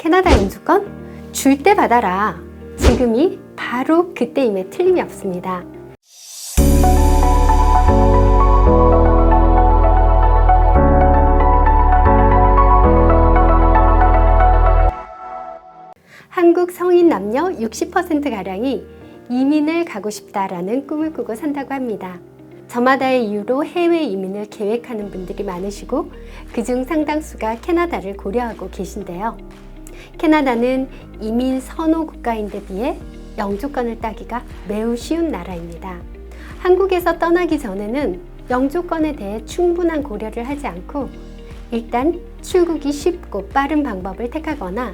캐나다 영주권 줄 때 받아라. 지금이 바로 그때임에 틀림이 없습니다. 한국 성인 남녀 60%가량이 이민을 가고 싶다라는 꿈을 꾸고 산다고 합니다. 저마다의 이유로 해외 이민을 계획하는 분들이 많으시고 그중 상당수가 캐나다를 고려하고 계신데요. 캐나다는 이민 선호 국가인데 비해 영주권을 따기가 매우 쉬운 나라입니다. 한국에서 떠나기 전에는 영주권에 대해 충분한 고려를 하지 않고 일단 출국이 쉽고 빠른 방법을 택하거나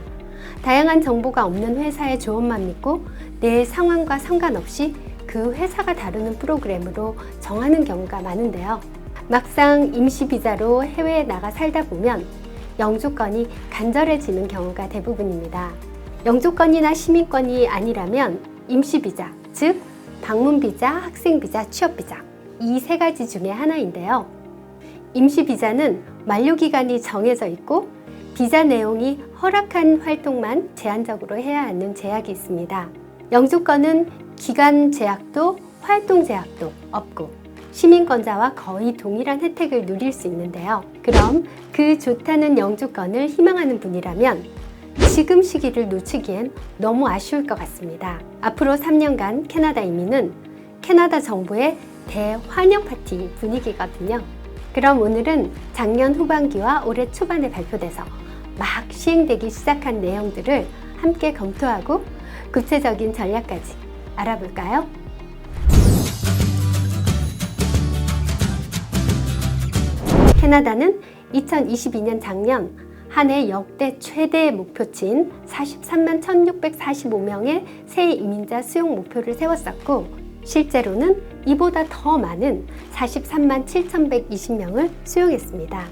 다양한 정보가 없는 회사의 조언만 믿고 내 상황과 상관없이 그 회사가 다루는 프로그램으로 정하는 경우가 많은데요. 막상 임시 비자로 해외에 나가 살다 보면 영주권이 간절해지는 경우가 대부분입니다. 영주권이나 시민권이 아니라면 임시 비자, 즉 방문 비자, 학생 비자, 취업 비자 이 세 가지 중에 하나인데요. 임시 비자는 만료 기간이 정해져 있고 비자 내용이 허락한 활동만 제한적으로 해야 하는 제약이 있습니다. 영주권은 기간 제약도 활동 제약도 없고 시민권자와 거의 동일한 혜택을 누릴 수 있는데요. 그럼 그 좋다는 영주권을 희망하는 분이라면 지금 시기를 놓치기엔 너무 아쉬울 것 같습니다. 앞으로 3년간 캐나다 이민은 캐나다 정부의 대환영 파티 분위기거든요. 그럼 오늘은 작년 후반기와 올해 초반에 발표돼서 막 시행되기 시작한 내용들을 함께 검토하고 구체적인 전략까지 알아볼까요? 캐나다는 2022년 작년 한 해 역대 최대 목표치인 43만 1645명의 새 이민자 수용 목표를 세웠었고 실제로는 이보다 더 많은 43만 7120명을 수용했습니다.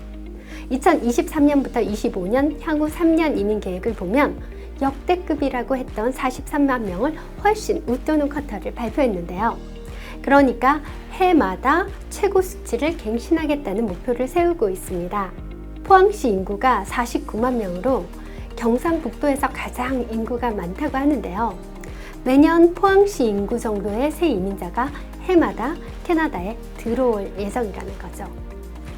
2023년부터 25년 향후 3년 이민 계획을 보면 역대급이라고 했던 43만 명을 훨씬 웃도는 쿼터를 발표했는데요. 그러니까 해마다 최고 수치를 갱신하겠다는 목표를 세우고 있습니다. 포항시 인구가 49만 명으로 경상북도에서 가장 인구가 많다고 하는데요. 매년 포항시 인구 정도의 새 이민자가 해마다 캐나다에 들어올 예정이라는 거죠.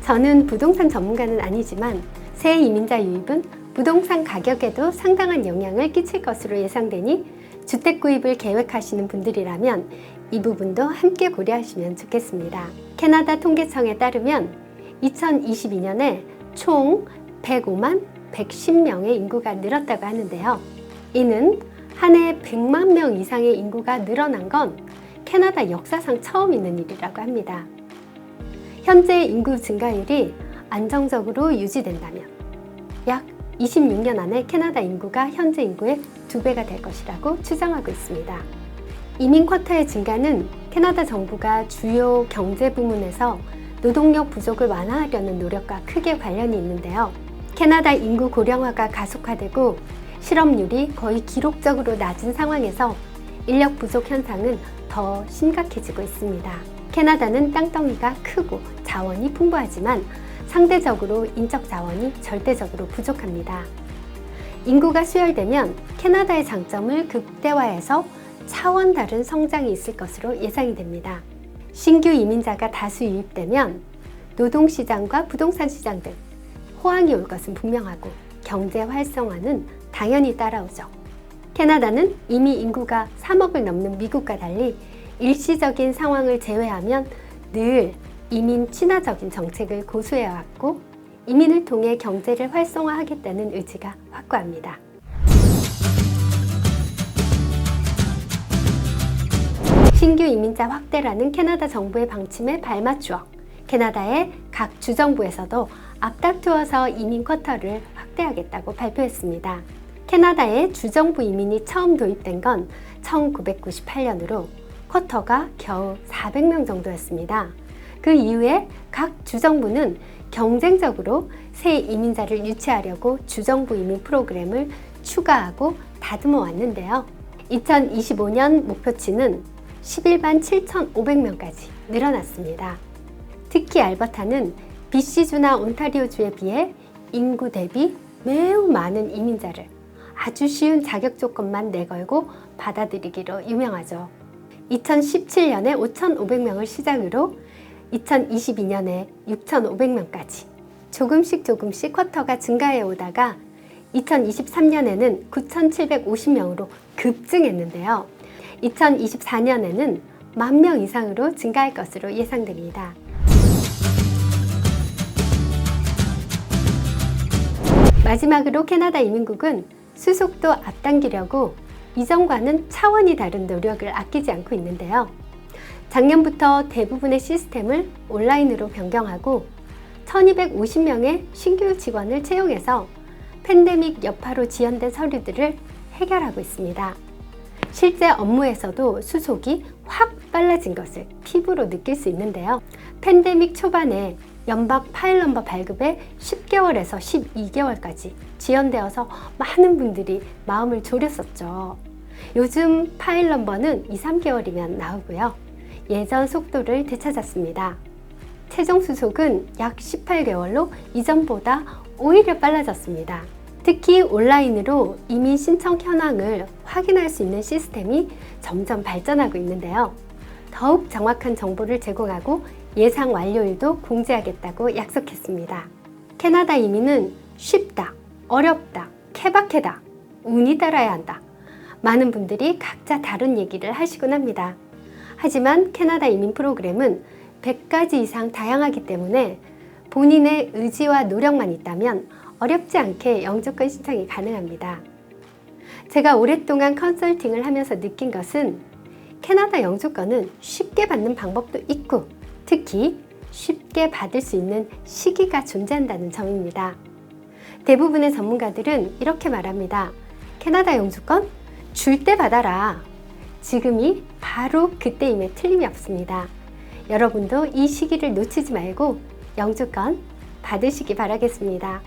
저는 부동산 전문가는 아니지만 새 이민자 유입은 부동산 가격에도 상당한 영향을 끼칠 것으로 예상되니 주택 구입을 계획하시는 분들이라면 이 부분도 함께 고려하시면 좋겠습니다. 캐나다 통계청에 따르면 2022년에 총 105만 110명의 인구가 늘었다고 하는데요. 이는 한 해 100만 명 이상의 인구가 늘어난 건 캐나다 역사상 처음 있는 일이라고 합니다. 현재 인구 증가율이 안정적으로 유지된다면 약 26년 안에 캐나다 인구가 현재 인구의 두 배가 될 것이라고 추정하고 있습니다. 이민 쿼터의 증가는 캐나다 정부가 주요 경제 부문에서 노동력 부족을 완화하려는 노력과 크게 관련이 있는데요. 캐나다 인구 고령화가 가속화되고 실업률이 거의 기록적으로 낮은 상황에서 인력 부족 현상은 더 심각해지고 있습니다. 캐나다는 땅덩이가 크고 자원이 풍부하지만 상대적으로 인적 자원이 절대적으로 부족합니다. 인구가 수혈되면 캐나다의 장점을 극대화해서 차원 다른 성장이 있을 것으로 예상이 됩니다. 신규 이민자가 다수 유입되면 노동시장과 부동산 시장 등 호황이 올 것은 분명하고 경제 활성화는 당연히 따라오죠. 캐나다는 이미 인구가 3억을 넘는 미국과 달리 일시적인 상황을 제외하면 늘 이민 친화적인 정책을 고수해왔고 이민을 통해 경제를 활성화하겠다는 의지가 확고합니다. 신규 이민자 확대라는 캐나다 정부의 방침에 발맞추어 캐나다의 각 주정부에서도 앞다투어서 이민 쿼터를 확대하겠다고 발표했습니다. 캐나다의 주정부 이민이 처음 도입된 건 1998년으로 쿼터가 겨우 400명 정도였습니다. 그 이후에 각 주정부는 경쟁적으로 새 이민자를 유치하려고 주정부 이민 프로그램을 추가하고 다듬어 왔는데요. 2025년 목표치는 11만 7,500명까지 늘어났습니다. 특히 알버타는 BC주나 온타리오주에 비해 인구 대비 매우 많은 이민자를 아주 쉬운 자격 조건만 내걸고 받아들이기로 유명하죠. 2017년에 5,500명을 시작으로 2022년에 6,500명까지 조금씩 조금씩 쿼터가 증가해 오다가 2023년에는 9,750명으로 급증했는데요. 2024년에는 만명 이상으로 증가할 것으로 예상됩니다. 마지막으로 캐나다 이민국은 수속도 앞당기려고 이전과는 차원이 다른 노력을 아끼지 않고 있는데요. 작년부터 대부분의 시스템을 온라인으로 변경하고 1250명의 신규 직원을 채용해서 팬데믹 여파로 지연된 서류들을 해결하고 있습니다. 실제 업무에서도 수속이 확 빨라진 것을 피부로 느낄 수 있는데요. 팬데믹 초반에 연박 파일 넘버 발급에 10개월에서 12개월까지 지연되어서 많은 분들이 마음을 졸였었죠. 요즘 파일 넘버는 2, 3개월이면 나오고요. 예전 속도를 되찾았습니다. 최종 수속은 약 18개월로 이전보다 오히려 빨라졌습니다. 특히 온라인으로 이민 신청 현황을 확인할 수 있는 시스템이 점점 발전하고 있는데요. 더욱 정확한 정보를 제공하고 예상 완료일도 공지하겠다고 약속했습니다. 캐나다 이민은 쉽다, 어렵다, 케바케다, 운이 따라야 한다. 많은 분들이 각자 다른 얘기를 하시곤 합니다. 하지만 캐나다 이민 프로그램은 100가지 이상 다양하기 때문에 본인의 의지와 노력만 있다면 어렵지 않게 영주권 신청이 가능합니다. 제가 오랫동안 컨설팅을 하면서 느낀 것은 캐나다 영주권은 쉽게 받는 방법도 있고 특히 쉽게 받을 수 있는 시기가 존재한다는 점입니다. 대부분의 전문가들은 이렇게 말합니다. 캐나다 영주권 줄 때 받아라. 지금이 바로 그때임에 틀림이 없습니다. 여러분도 이 시기를 놓치지 말고 영주권 받으시기 바라겠습니다.